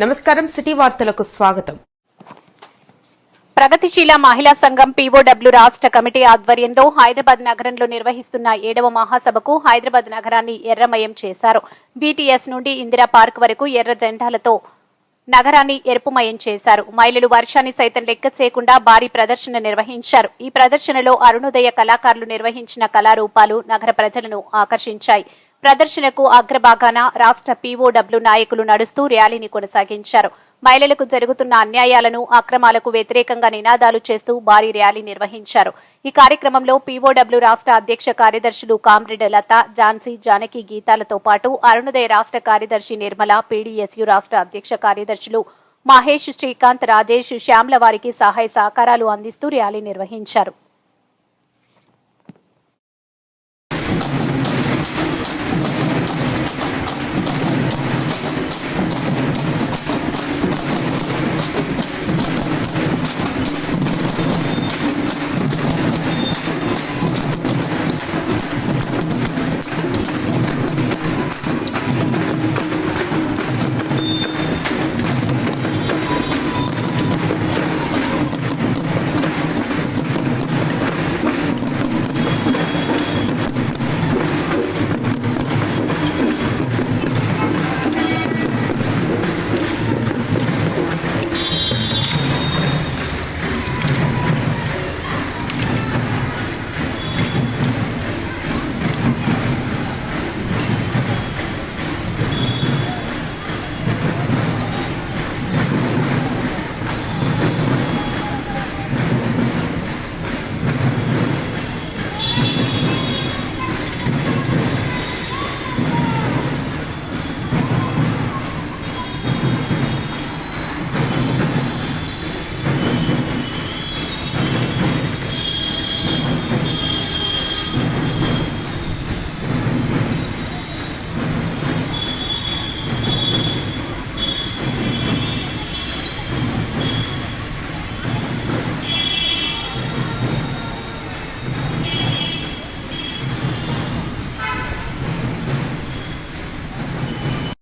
నమస్కారం సిటీ వార్తలకు స్వాగతం. ప్రగతిశీల మహిళా సంఘం పీఓడబ్ల్యూ రాష్ట్ర కమిటీ ఆధ్వర్యంలో హైదరాబాద్ నగరంలో నిర్వహిస్తున్న ఏడవ మహాసభకు హైదరాబాద్ నగరాన్ని ఎర్రమయం చేశారు. బీటీఎస్ నుండి ఇందిరా పార్క్ వరకు ఎర్ర జెండాలతో నగరాన్ని ఎరుపుమయం చేశారు. మహిళలు వర్షాన్ని సైతం లెక్క చేయకుండా భారీ ప్రదర్శన నిర్వహించారు. ఈ ప్రదర్శనలో అరుణోదయ కళాకారులు నిర్వహించిన కళారూపాలు నగర ప్రజలను ఆకర్షించాయి. ప్రదర్శనకు అగ్రభాగాన రాష్ట్ర పీఓడబ్ల్యూ నాయకులు నడుస్తూ ర్యాలీని కొనసాగించారు. మహిళలకు జరుగుతున్న అన్యాయాలను అక్రమాలకు వ్యతిరేకంగా నినాదాలు చేస్తూ భారీ ర్యాలీ నిర్వహించారు. ఈ కార్యక్రమంలో పీఓడబ్ల్యూ రాష్ట్ర అధ్యక్ష కార్యదర్శులు కామ్రేడ్ లత ఝాన్సీ జానకి గీతాలతో పాటు అరుణోదయ రాష్ట్ర కార్యదర్శి నిర్మల పీడీఎస్యు రాష్ట్ర అధ్యక్ష కార్యదర్శులు మహేష్ శ్రీకాంత్ రాజేష్ శ్యామ్ల వారికి సహాయ సహకారాలు అందిస్తూ ర్యాలీ నిర్వహించారు.